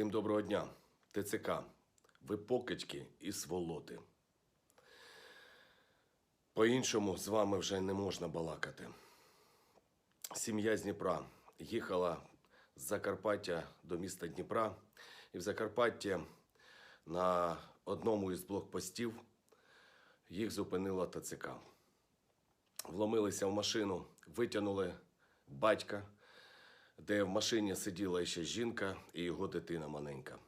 Всім доброго дня. ТЦК. Ви покидьки і сволоти. По-іншому з вами вже не можна балакати. Сім'я з Дніпра їхала з Закарпаття до міста Дніпра. І в Закарпатті на одному із блокпостів їх зупинила ТЦК. Вломилися в машину, витягнули батька, де в машині сиділа ще жінка і його дитина маленька.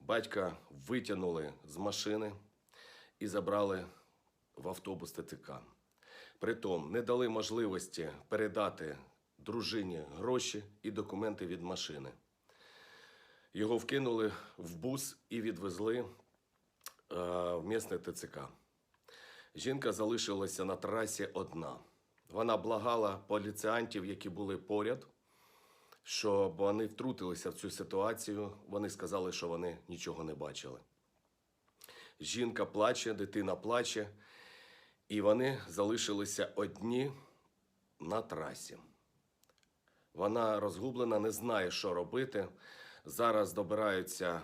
Батька витягнули з машини і забрали в автобус ТЦК. Притом не дали можливості передати дружині гроші і документи від машини. Його вкинули в бус і відвезли е, в місне ТЦК. Жінка залишилася на трасі одна. Вона благала поліціантів, які були поряд, щоб вони втрутилися в цю ситуацію. Вони сказали, що вони нічого не бачили. Жінка плаче, дитина плаче, і вони залишилися одні на трасі. Вона розгублена, не знає, що робити. Зараз добираються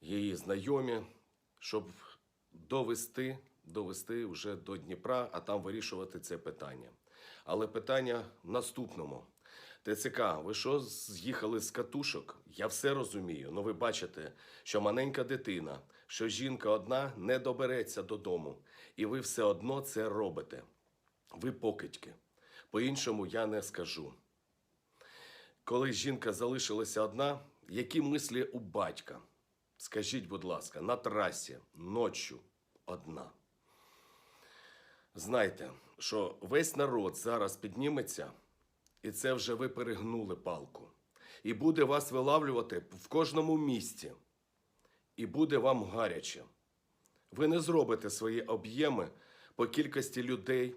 її знайомі, щоб довести, довести вже до Дніпра, а там вирішувати це питання. Але питання в наступному. ТЦК, ви що з'їхали з катушок? Я все розумію. Ну ви бачите, що маленька дитина, що жінка одна не добереться додому, і ви все одно це робите. Ви покидьки. По-іншому я не скажу. Коли жінка залишилася одна, які мислі у батька? Скажіть, будь ласка, на трасі, ночі, одна. Знайте, що весь народ зараз підніметься, і це вже ви перегнули палку. І буде вас вилавлювати в кожному місці. І буде вам гаряче. Ви не зробите свої об'єми по кількості людей,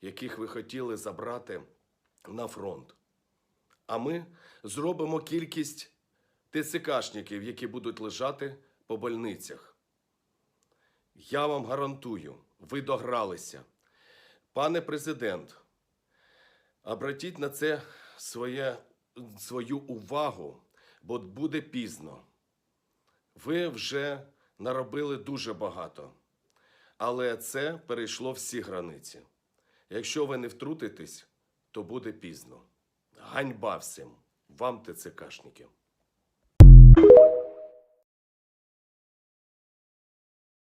яких ви хотіли забрати на фронт. А ми зробимо кількість ТЦКшників, які будуть лежати по больницях. Я вам гарантую, ви догралися. Пане президент, обратіть на це своє, свою увагу, бо буде пізно. Ви вже наробили дуже багато, але це перейшло всі границі. Якщо ви не втрутитесь, то буде пізно. Ганьба всім вам, ТЦКшників.